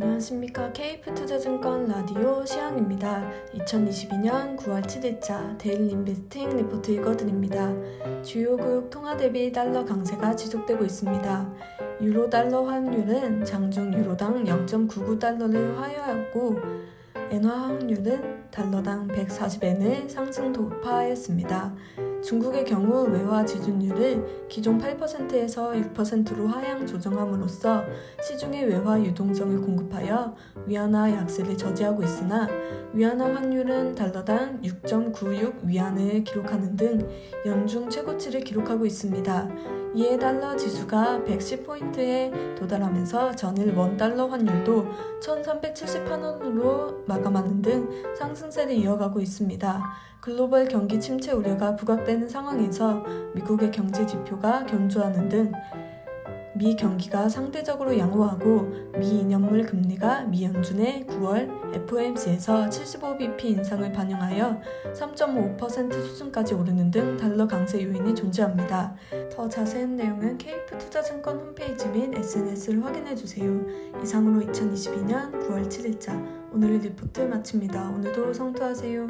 안녕하십니까. 케이프투자증권 라디오 시황입니다. 2022년 9월 7일자 데일리 인베스팅 리포트 읽어드립니다. 주요국 통화 대비 달러 강세가 지속되고 있습니다. 유로 달러 환율은 장중 유로당 0.99달러를 화해하고 엔화 환율은 달러당 140엔을 상승 돌파하였습니다. 중국의 경우 외화 지준율을 기존 8%에서 6%로 하향 조정함으로써 시중의 외화 유동성을 공급하여 위안화 약세를 저지하고 있으나 위안화 환율은 달러당 6.96 위안을 기록하는 등 연중 최고치를 기록하고 있습니다. 이에 달러 지수가 110포인트에 도달하면서 전일 원달러 환율도 1378원으로 마감하는 등 상승세를 이어가고 있습니다. 글로벌 경기 침체 우려가 부각되는 상황에서 미국의 경제 지표가 견조하는 등 미 경기가 상대적으로 양호하고 미 인연물 금리가 미 연준의 9월 FOMC에서 75bp 인상을 반영하여 3.5% 수준까지 오르는 등 달러 강세 요인이 존재합니다. 더 자세한 내용은 케이프 투자증권 홈페이지 및 SNS를 확인해 주세요. 이상으로 2022년 9월 7일자 오늘의 리포트 마칩니다. 오늘도 성투하세요.